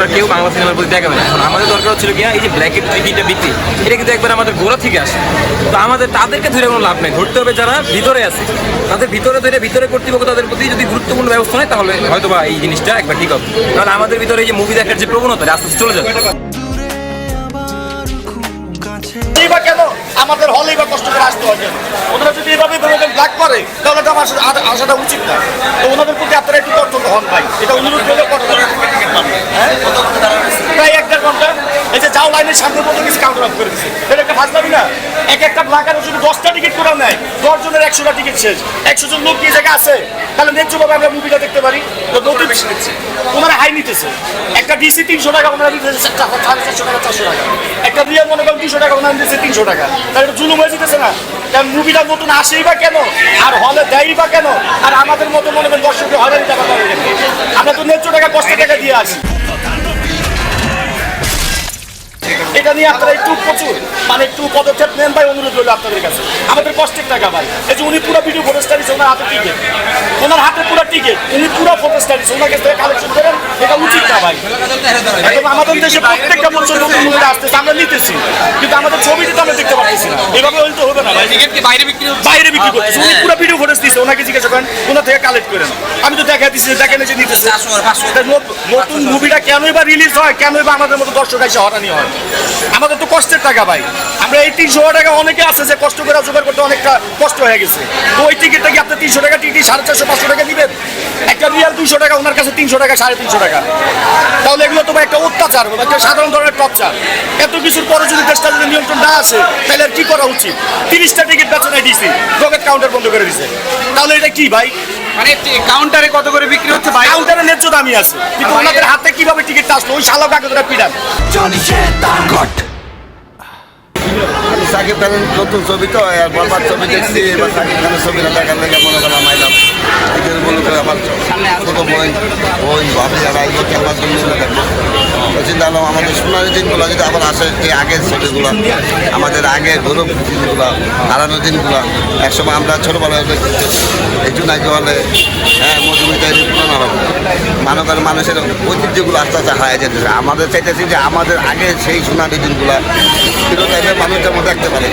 আমরা কেউ বাংলা সিনেমার প্রতি দেখাবে না। এখন আমাদের দরকার হচ্ছিল কি এই যে ব্ল্যাকের টিকিটটা বিক্রি। এটা কিন্তু একবার আমাদের গোড়া থেকে আসে। তো আমাদের তাদেরকে ধরে কোনো লাভ নেই। ধরতে হবে যারা ভিতরে আছে। তাদের ভিতরে ধরে ভিতরে কর্তৃপক্ষ তাদের প্রতি যদি গুরুত্বপূর্ণ ব্যবস্থা নেয়, তাহলে হয়তো বা এই জিনিসটা একবার ঠিক হবে। কারণ আমাদের ভিতরে এই যে মুভি দেখার যে প্রবণতা আস্তে আস্তে চলে যাবে। কেন? আমাদের হলেই বা কষ্ট করে আসতে হয় কেন? ওনারা যদি এভাবে ব্ল্যাক করে, তাহলে আমার আসাটা উচিত না। তো ওনাদের প্রতি আপনারা একটু কর্তব্য হন ভাই। এটা অনুরোধ করলে করতে হবে। হ্যাঁ? প্রায় এক দেড় ঘণ্টা। এই যে যাও লাইনের সামনে মতো কিছু কাউন্টার অফ করে দিচ্ছে এটা একটা ফাঁসলামি না? এক একটা ব্লাকার যদি দশটা টিকিট করে নেয়? দশ জনের একশোটা টিকিট শেষ। একশো জন লোক কি এই জায়গায় আছে? তাহলে ন্যায্যভাবে আমরা মুভিটা দেখতে পারি। তো নতুন বেশি নিচ্ছে ওনারা হাই নিতেছে। একটা ডিসি তিনশো টাকা ওনারা সাড়ে চারশো টাকা চারশো টাকা। একটা রিয়াল মনে করেন দুশো টাকা ওনারা নিতেছে তিনশো টাকা। তাহলে জুলুম হয়ে যেতেছে না? কারণ মুভিটা নতুন আসেই বা কেন? আর হলে দেয়ই বা কেন? আর আমাদের মতো মনে করেন দর্শককে হয়রানি টাকা কেন? আমরা তো ন্যায্য টাকা কষ্ট টাকা দিয়ে আসি। এটা নিয়ে আপনারা একটু প্রচুর মানে একটু পদক্ষেপ নেন ভাই, অনুরোধ রইল আপনাদের কাছে। আমাদের কষ্টের টাকা ভাই। এই যে উনি পুরো ভিডিও ফটো স্টাডিস ওনার হাতে টিকিট ওনার হাতে পুরো টিকিট উনি পুরো ফটো স্টাডিস ওনার কাছ কালেকশন করেন, এটা উচিত না ভাই। এখন আমাদের দেশে প্রত্যেকটা বছর নতুন আসতেছে, আমরা নিতেছি। কিন্তু আমাদের ছবিটা তো আমরা দেখতে পাচ্ছি না। এভাবে বাইরে বিক্রি হচ্ছে? বাইরে বিক্রি করতেছে। উনি পুরো ভিডিও ফুটেজ দিচ্ছে ওনাকে জিজ্ঞাসা করেন থেকে কালেক্ট করেন আমি তো দেখা দিচ্ছি দেখেন যে নিতেছে। নতুন মুভিটা কেনই বা রিলিজ হয়? কেনই বা আমাদের মতো দর্শক এসে হরানি হয়? আমাদের তো কষ্টের টাকা ভাই। আমরা এই তিনশো টাকা অনেকে আছে যে কষ্ট করে জোগাড় করতে অনেকটা কষ্ট হয়ে গেছে। তো ওই টিকিটটা কি আপনি তিনশো টাকা টিকিট সাড়ে চারশো পাঁচশো টাকা দিবেন? একটা রিয়াল দুশো টাকা ওনার কাছে তিনশো টাকা সাড়ে তিনশো টাকা। তাহলে এগুলো তো একটা অত্যাচার একটা সাধারণ ধরনের টর্চার। এত কিছুর পরে যদি দেশটা যদি নিয়ন্ত্রণ না আসে তাহলে আর কি করা উচিত? তিরিশটা টিকিট বেচে নেয় দিছি। রকেট কাউন্টার বন্ধ করে দিছে। তাহলে এটা কি ভাই? মানে কাউন্টারে কত করে বিক্রি হচ্ছে বাইরে কাউন্টারে ন্যায্য আছে। কিন্তু ওনাদের হাতে কীভাবে টিকিটটা আসলো? ওই শালা কাগজটা পিড়ান। সাকিব খানের নতুন ছবি তো ছবি দেখছি এবার সাকিব খানের ছবিটা দেখার লেগে মনে করলাম আইলাম। এই মনে করে আমার ছোট বোন বোন ভাবি যারা এগুলো খেলবার জন্য দেখব তো চিন্তা করলাম আমাদের সোনালি দিনগুলো যদি আবার আসে, এই আগের ছবিগুলো আমাদের আগের গৌরব দিনগুলো, হারানো দিনগুলো, একসময় আমরা ছোটোবেলায় এই জুনাইকে হলে হ্যাঁ মজুরিটা পূরণ হবে মানবের মানুষের ঐতিহ্যগুলো আস্তে আস্তে হারিয়ে যেতেছে আমাদের চাইতেছি যে আমাদের আগে সেই সোনালি দিনগুলো ফিরত মানুষের মধ্যে দেখতে পারে।